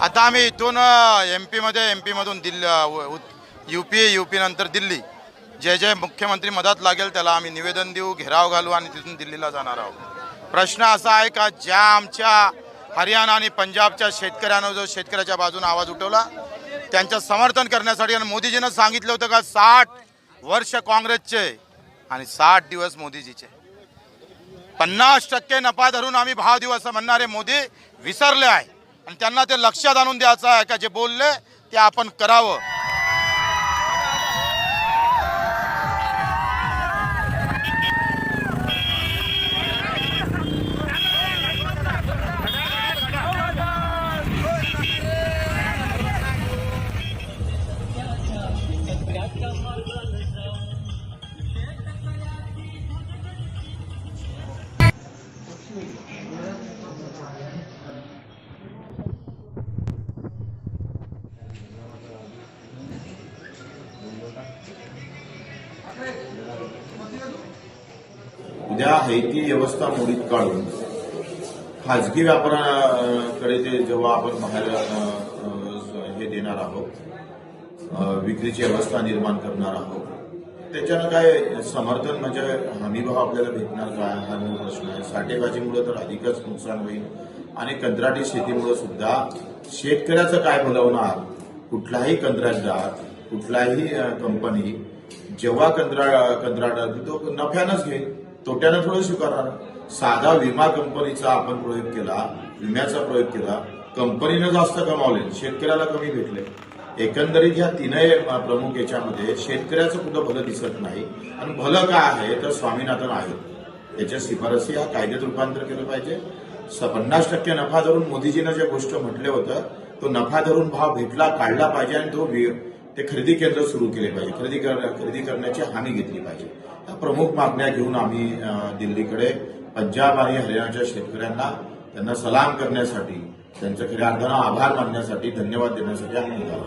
आता आम्ही इथून एम पीमध्ये एम पीमधून दिल्ली यू पी यू पीनंतर दिल्ली. जे जे मुख्यमंत्री मदत लागेल त्याला आम्ही निवेदन देऊ घेराव घालू आणि तिथून दिल्लीला जाणार आहोत. प्रश्न असा आहे का ज्या आमच्या हरियाणा आणि पंजाबच्या शेतकऱ्यानं जो शेतकऱ्याच्या बाजूने आवाज उठवला त्यांचं समर्थन करण्यासाठी आणि मोदीजीनं सांगितलं होतं का साठ वर्ष काँग्रेसचे आणि साठ दिवस मोदीजीचे. पन्नास टक्के नफा धरून आम्ही भाव देऊ असं म्हणणारे मोदी विसरले आहे. आणि त्यांना ते लक्षात आणून द्यायचं आहे का जे बोलले ते आपण करावं. उद्या हैती व्यवस्था मोडीत काढून खाजगी व्यापाराकडे ते जेव्हा आपण बाहेर हे देणार आहोत विक्रीची व्यवस्था निर्माण करणार आहोत त्याच्यानं काय समर्थन म्हणजे हमीभाव आपल्याला भेटणार काय? हा मूळ प्रश्न आहे. साठेबाजीमुळे तर अधिकच नुकसान होईल आणि कंत्राटी शेतीमुळे सुद्धा शेतकऱ्याचं काय भलवणार कुठलाही कंत्राटदार कुठलाही कंपनी जेव्हा कंत्रा कंत्राट तो नफ्यानंच घेईल. तोट्यानं थोडं स्वीकारणार. साधा विमा कंपनीचा आपण प्रयोग केला विम्याचा प्रयोग केला कंपनीनं जास्त कमावले शेतकऱ्याला कमी भेटले. एकंदरीत ह्या तीनही प्रमुख याच्यामध्ये शेतकऱ्याचं कुठं भलं दिसत नाही. आणि भलं काय आहे तर स्वामीनाथन आहे. याच्या शिफारसी हा कायद्यात रूपांतर केलं पाहिजे. स- पन्नास टक्के नफा धरून मोदीजीनं जे गोष्ट म्हटले होतं तो नफा धरून भाव भेटला काढला पाहिजे आणि तो ते खरेदी केंद्र सुरू केले पाहिजे. खरेदी खरेदी करण्याची हानी घेतली पाहिजे. या प्रमुख मागण्या घेऊन आम्ही दिल्लीकडे पंजाब आणि हरियाणाच्या शेतकऱ्यांना त्यांना सलाम करण्यासाठी त्यांचं खऱ्या अर्थानं आभार मानण्यासाठी धन्यवाद देण्यासाठी आम्ही निघालो.